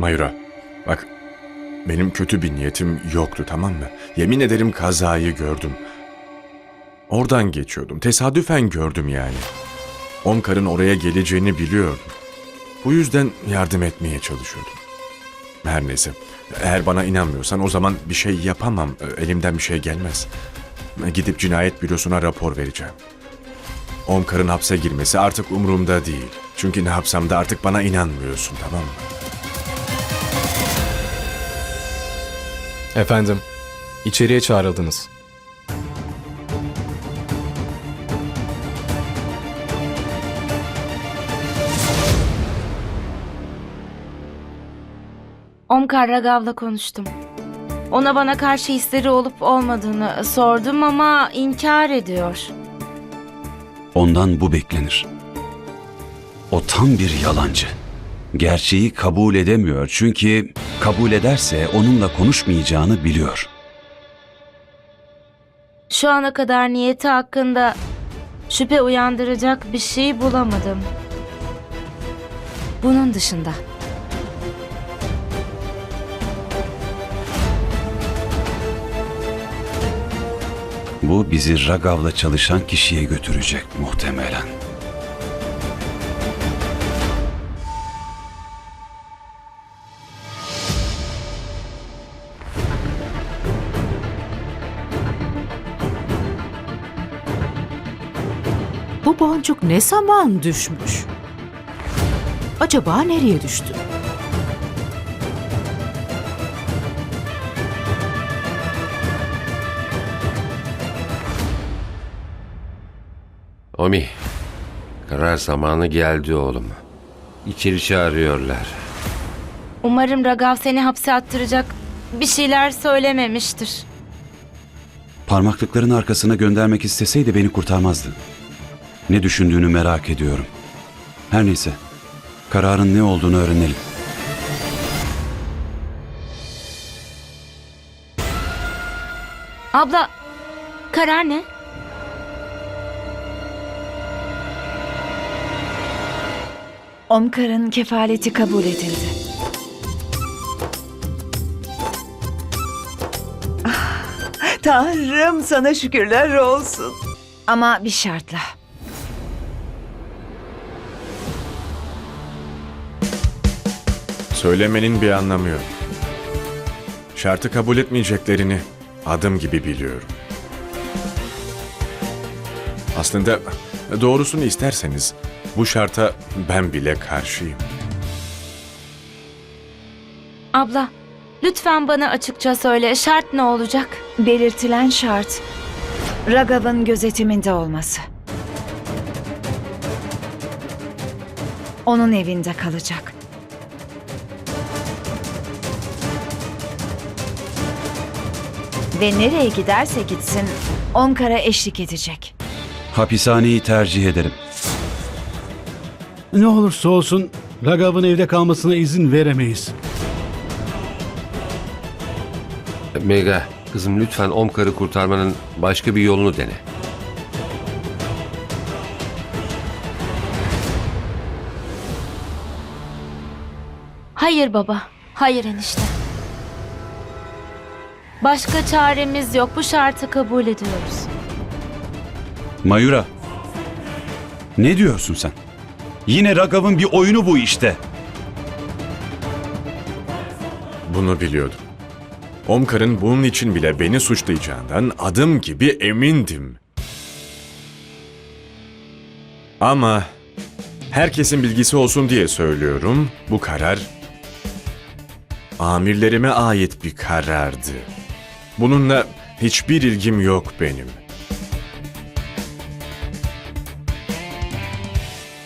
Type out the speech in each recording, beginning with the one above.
Mayura, bak benim kötü bir niyetim yoktu tamam mı? Yemin ederim kazayı gördüm. Oradan geçiyordum. Tesadüfen gördüm yani. Omkar'ın oraya geleceğini biliyordum. Bu yüzden yardım etmeye çalışıyordum. Her neyse. Eğer bana inanmıyorsan o zaman bir şey yapamam. Elimden bir şey gelmez. Gidip cinayet bürosuna rapor vereceğim. Omkar'ın hapse girmesi artık umurumda değil. Çünkü ne yapsam da artık bana inanmıyorsun tamam mı? Efendim, içeriye çağrıldınız. Omkar Ragav'la konuştum. Ona bana karşı hisleri olup olmadığını sordum ama inkar ediyor. Ondan bu beklenir. O tam bir yalancı. Gerçeği kabul edemiyor çünkü kabul ederse onunla konuşmayacağını biliyor. Şu ana kadar niyeti hakkında şüphe uyandıracak bir şey bulamadım. Bunun dışında. Bu bizi Ragav'la çalışan kişiye götürecek muhtemelen. Boncuk ne zaman düşmüş? Acaba nereye düştü? Omi, karar zamanı geldi oğlum. İçeri çağırıyorlar. Umarım Ragav seni hapse attıracak bir şeyler söylememiştir. Parmaklıkların arkasına göndermek isteseydi beni kurtarmazdı. Ne düşündüğünü merak ediyorum. Her neyse, kararın ne olduğunu öğrenelim. Abla, karar ne? Omkar'ın kefaleti kabul edildi. Ah, Tanrım sana şükürler olsun. Ama bir şartla. Söylemenin bir anlamı yok. Şartı kabul etmeyeceklerini adım gibi biliyorum. Aslında doğrusunu isterseniz bu şarta ben bile karşıyım. Abla, lütfen bana açıkça söyle şart ne olacak? Belirtilen şart Ragav'ın gözetiminde olması. Onun evinde kalacak. Ve nereye giderse gitsin Omkar'a eşlik edecek. Hapishaneyi tercih ederim. Ne olursa olsun Ragav'ın evde kalmasına izin veremeyiz. Mega, kızım lütfen Omkar'ı kurtarmanın başka bir yolunu dene. Hayır baba, hayır enişte. Başka çaremiz yok. Bu şartı kabul ediyoruz. Mayura. Ne diyorsun sen? Yine Ragav'ın bir oyunu bu işte. Bunu biliyordum. Omkar'ın bunun için bile beni suçlayacağından adım gibi emindim. Ama herkesin bilgisi olsun diye söylüyorum. Bu karar amirlerime ait bir karardı. Bununla hiçbir ilgim yok benim.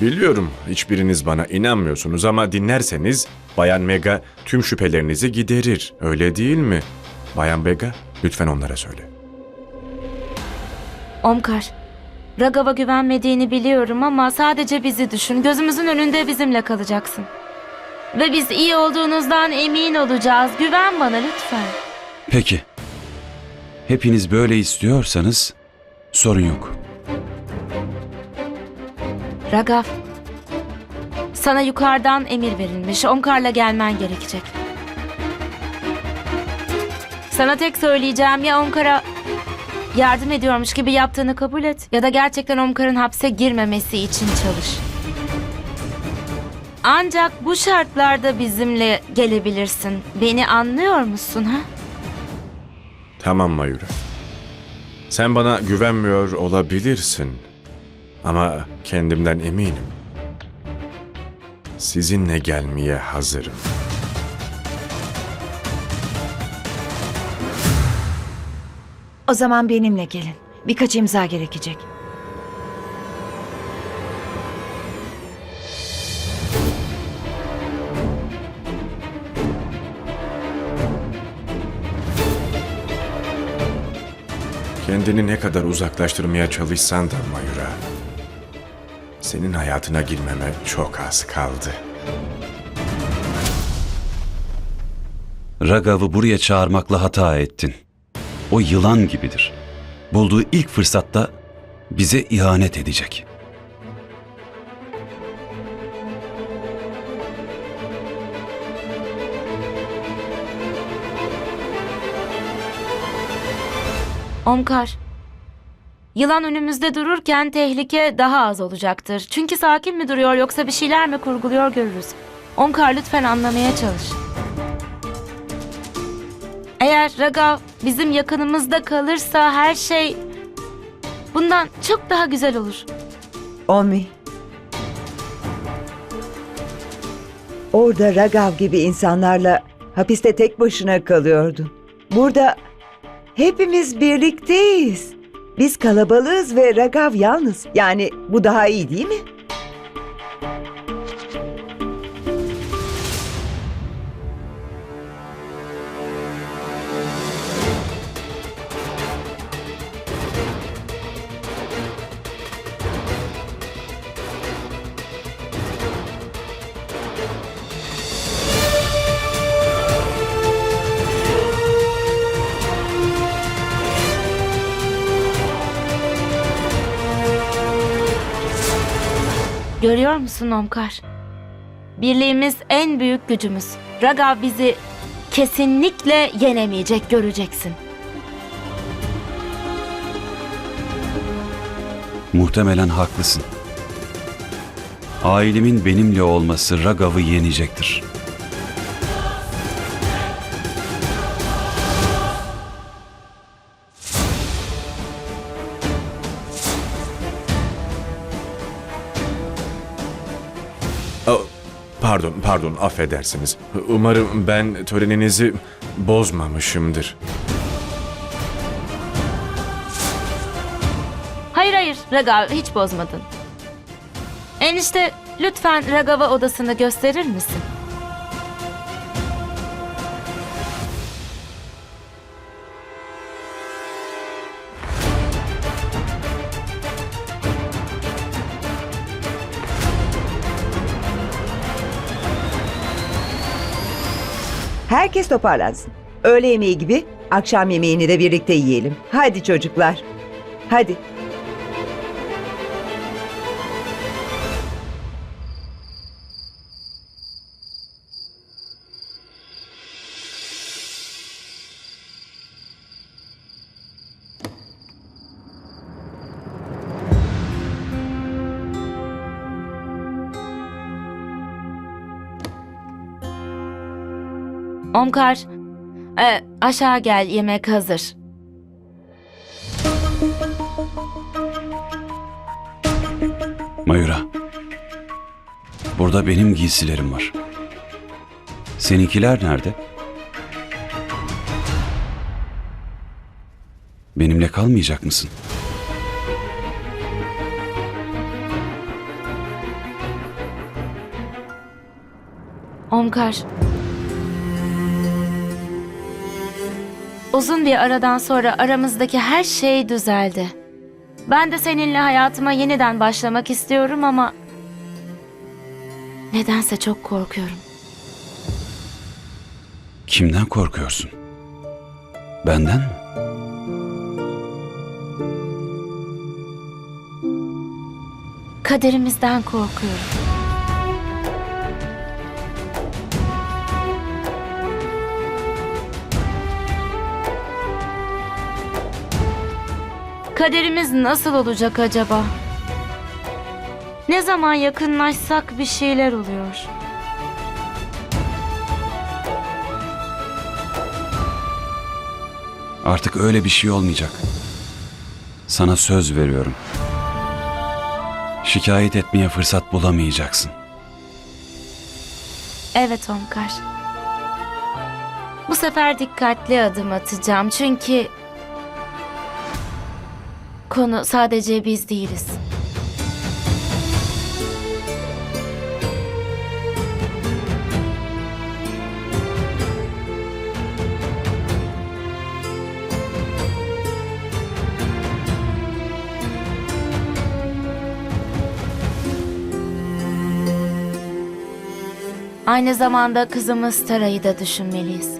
Biliyorum hiçbiriniz bana inanmıyorsunuz ama dinlerseniz Bayan Mega tüm şüphelerinizi giderir. Öyle değil mi? Bayan Mega lütfen onlara söyle. Omkar, Ragav'a güvenmediğini biliyorum ama sadece bizi düşün. Gözümüzün önünde bizimle kalacaksın. Ve biz iyi olduğunuzdan emin olacağız. Güven bana lütfen. Peki. Hepiniz böyle istiyorsanız sorun yok. Ragav, Sana yukarıdan emir verilmiş. Omkar'la gelmen gerekecek. Sana tek söyleyeceğim ya Omkar'a yardım ediyormuş gibi yaptığını kabul et ya da gerçekten Omkar'ın hapse girmemesi için çalış. Ancak bu şartlarda bizimle gelebilirsin. Beni anlıyor musun ha? Tamam Mayura. Sen bana güvenmiyor olabilirsin. Ama kendimden eminim. Sizinle gelmeye hazırım. O zaman benimle gelin. Birkaç imza gerekecek. Kendini ne kadar uzaklaştırmaya çalışsan da Mayura. Senin hayatına girmeme çok az kaldı. Ragav'ı buraya çağırmakla hata ettin. O yılan gibidir. Bulduğu ilk fırsatta bize ihanet edecek. Omkar. Yılan önümüzde dururken tehlike daha az olacaktır. Çünkü sakin mi duruyor yoksa bir şeyler mi kurguluyor görürüz. Omkar lütfen anlamaya çalış. Eğer Ragav bizim yakınımızda kalırsa her şey bundan çok daha güzel olur. Omi. Orada Ragav gibi insanlarla hapiste tek başına kalıyordun. Burada hepimiz birlikteyiz. Biz kalabalığız ve Ragav yalnız. Yani bu daha iyi değil mi? Görüyor musun Omkar? Birliğimiz en büyük gücümüz. Ragav bizi kesinlikle yenemeyecek göreceksin. Muhtemelen haklısın. Ailemin benimle olması Ragav'ı yenecektir. Pardon, pardon, affedersiniz. Umarım ben töreninizi bozmamışımdır. Hayır hayır Ragav hiç bozmadın. Enişte lütfen Ragav'a odasını gösterir misin? Herkes toparlansın. Öğle yemeği gibi akşam yemeğini de birlikte yiyelim. Hadi çocuklar. Hadi. Omkar, e, aşağı gel yemek hazır. Mayura. Burada benim giysilerim var. Seninkiler nerede? Benimle kalmayacak mısın? Omkar. Uzun bir aradan sonra aramızdaki her şey düzeldi. Ben de seninle hayatıma yeniden başlamak istiyorum ama nedense çok korkuyorum. Kimden korkuyorsun? Benden mi? Kaderimizden korkuyorum. Kaderimiz nasıl olacak acaba? Ne zaman yakınlaşsak bir şeyler oluyor. Artık öyle bir şey olmayacak. Sana söz veriyorum. Şikayet etmeye fırsat bulamayacaksın. Evet Omkar. Bu sefer dikkatli adım atacağım çünkü konu sadece biz değiliz. Aynı zamanda kızımız Tara'yı da düşünmeliyiz.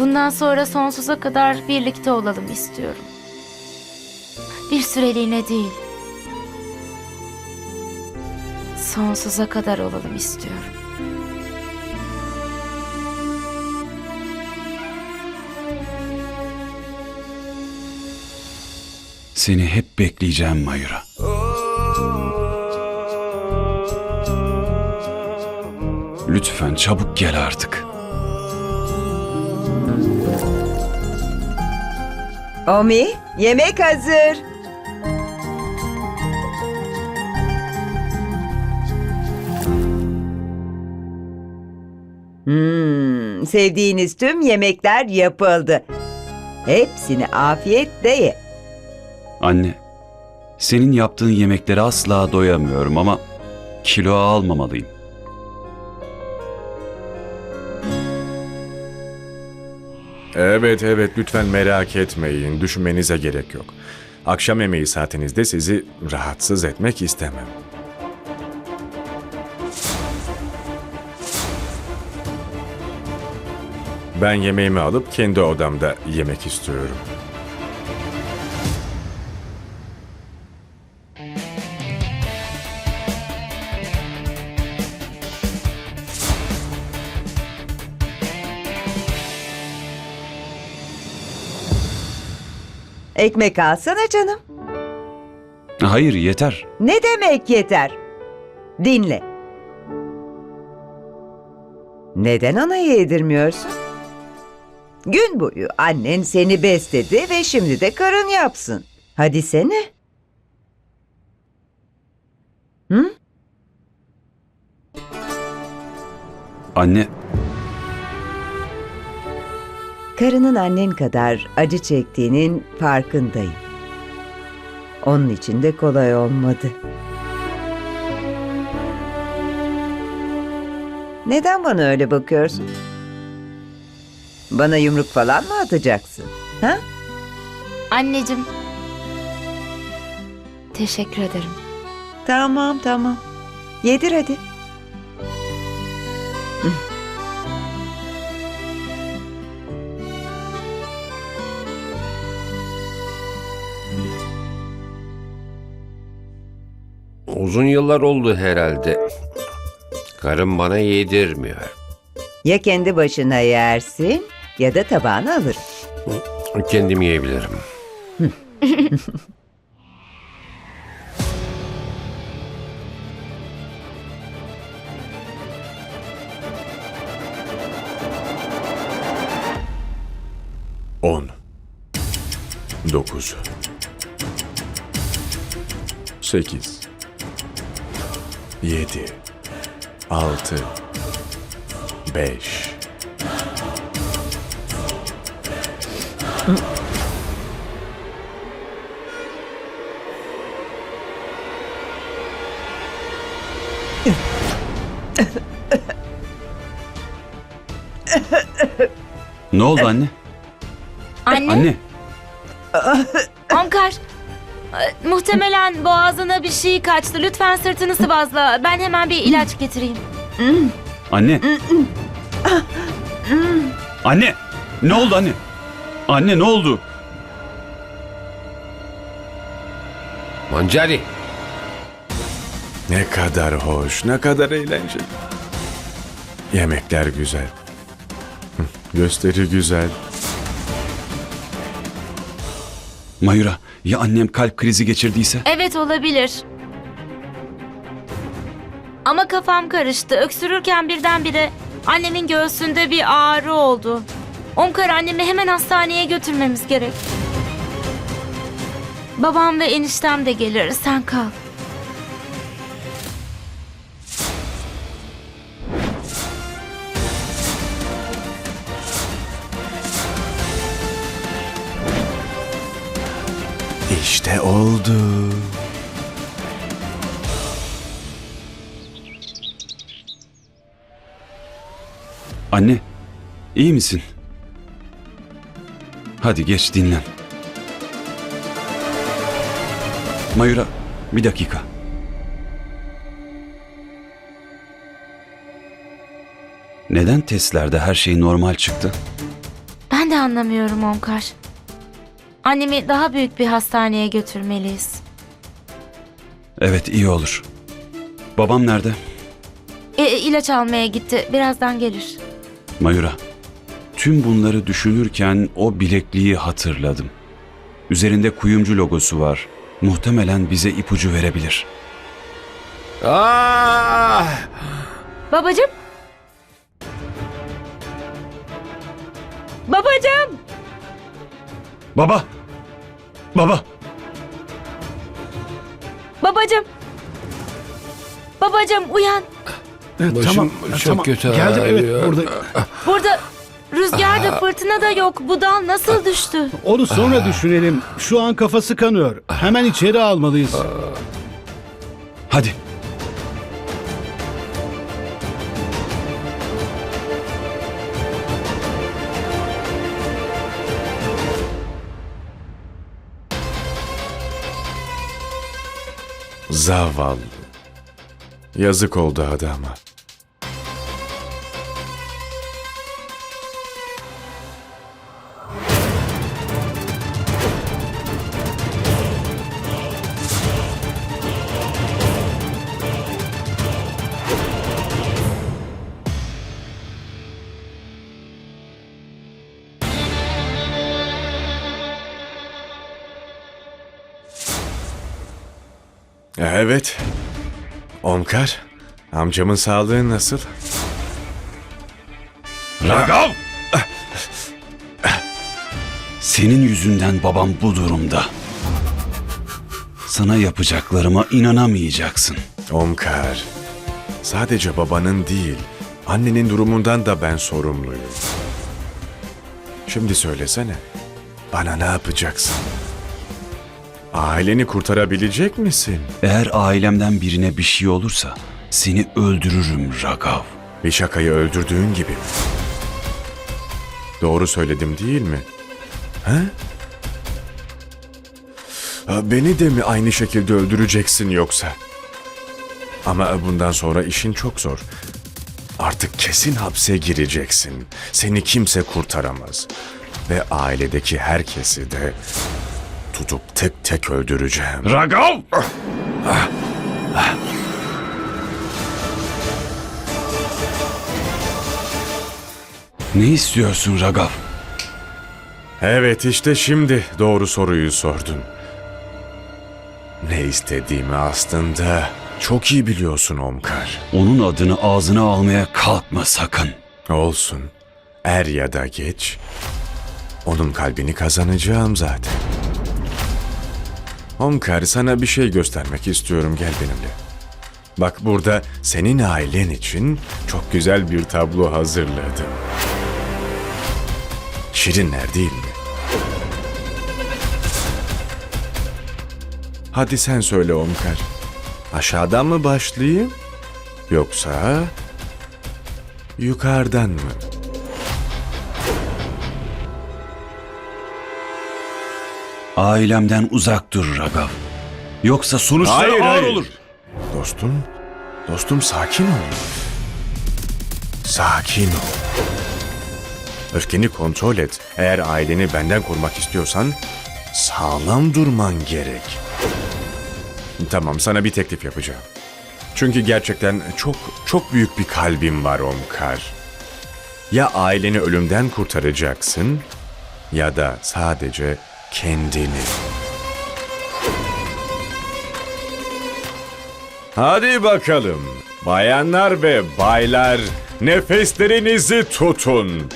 Bundan sonra sonsuza kadar birlikte olalım istiyorum. Bir süreliğine değil. Sonsuza kadar olalım istiyorum. Seni hep bekleyeceğim Mayura. Lütfen çabuk gel artık. Omi, yemek hazır. Hmm, sevdiğiniz tüm yemekler yapıldı. Hepsini afiyetle ye. Anne, senin yaptığın yemeklere asla doyamıyorum ama kilo almamalıyım. Evet evet lütfen merak etmeyin. Düşünmenize gerek yok. Akşam yemeği saatinizde sizi rahatsız etmek istemem. Ben yemeğimi alıp kendi odamda yemek istiyorum. Ekmek alsana canım. Hayır yeter. Ne demek yeter? Dinle. Neden ona yedirmiyorsun? Gün boyu annen seni besledi ve şimdi de karın yapsın. Hadi sene. Hı? Anne, Karının annen kadar acı çektiğinin farkındayım. Onun için de kolay olmadı. Neden bana öyle bakıyorsun? Bana yumruk falan mı atacaksın? Ha? Anneciğim. Teşekkür ederim. Tamam tamam. Yedir hadi. Uzun yıllar oldu herhalde. Karım bana yedirmiyor. Ya kendi başına yersin ya da tabağını alırım. Kendim yiyebilirim. On. Dokuz. Sekiz. Yedi. Altı. Beş. ne oldu anne? Anne, Anne, Muhtemelen boğazına bir şey kaçtı. Lütfen sırtını sıvazla. Ben hemen bir ilaç getireyim. anne. Anne, ne oldu anne? Anne ne oldu? Mancari. Ne kadar hoş, ne kadar eğlenceli. Yemekler güzel. Gösteri güzel. Mayura, ya annem kalp krizi geçirdiyse? Evet olabilir. Ama kafam karıştı. Öksürürken birdenbire annemin göğsünde bir ağrı oldu. Omkar annemi hemen hastaneye götürmemiz gerek. Babam ve eniştem de gelir. Sen kal. İşte oldu. Anne, iyi misin? Hadi geç dinlen. Mayura, bir dakika. Neden testlerde her şey normal çıktı? Ben de anlamıyorum Omkar. Annemi daha büyük bir hastaneye götürmeliyiz. Evet, iyi olur. Babam nerede? E, ilaç almaya gitti. Birazdan gelir. Mayura, tüm bunları düşünürken o bilekliği hatırladım. Üzerinde kuyumcu logosu var. Muhtemelen bize ipucu verebilir. Ah! Babacım. Babacım. Baba! Baba! Babacım. Babacım uyan. Başım tamam, çok tamam. kötü Geldim evet ağrıyor. burada. Burada rüzgar da fırtına da yok. Bu dal nasıl düştü? Onu sonra düşünelim. Şu an kafası kanıyor. Hemen içeri almalıyız. Hadi. Zavallı. Yazık oldu adama. Evet. Omkar, amcamın sağlığı nasıl? Ragav! Senin yüzünden babam bu durumda. Sana yapacaklarıma inanamayacaksın. Omkar, sadece babanın değil, annenin durumundan da ben sorumluyum. Şimdi söylesene, bana ne yapacaksın? Aileni kurtarabilecek misin? Eğer ailemden birine bir şey olursa seni öldürürüm Ragav. Bir şakayı öldürdüğün gibi? Doğru söyledim değil mi? He? Beni de mi aynı şekilde öldüreceksin yoksa? Ama bundan sonra işin çok zor. Artık kesin hapse gireceksin. Seni kimse kurtaramaz. Ve ailedeki herkesi de tutup tek tek öldüreceğim. Ragav! Ne istiyorsun Ragav? Evet işte şimdi doğru soruyu sordun. Ne istediğimi aslında çok iyi biliyorsun Omkar. Onun adını ağzına almaya kalkma sakın. Olsun. Er ya da geç. Onun kalbini kazanacağım zaten. Omkar sana bir şey göstermek istiyorum gel benimle. Bak burada senin ailen için çok güzel bir tablo hazırladım. Şirinler değil mi? Hadi sen söyle Omkar. Aşağıdan mı başlayayım? Yoksa yukarıdan mı? Ailemden uzak dur Ragav. Yoksa sonuçları ağır olur. Dostum, dostum sakin ol. Sakin ol. Öfkeni kontrol et. Eğer aileni benden korumak istiyorsan sağlam durman gerek. Tamam, sana bir teklif yapacağım. Çünkü gerçekten çok çok büyük bir kalbim var Omkar. Ya aileni ölümden kurtaracaksın ya da sadece kendini. Hadi bakalım. Bayanlar ve baylar nefeslerinizi tutun.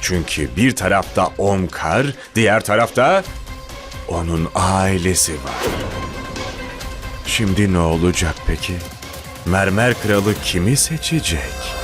Çünkü bir tarafta Omkar, diğer tarafta onun ailesi var. Şimdi ne olacak peki? Mermer Kralı kimi seçecek?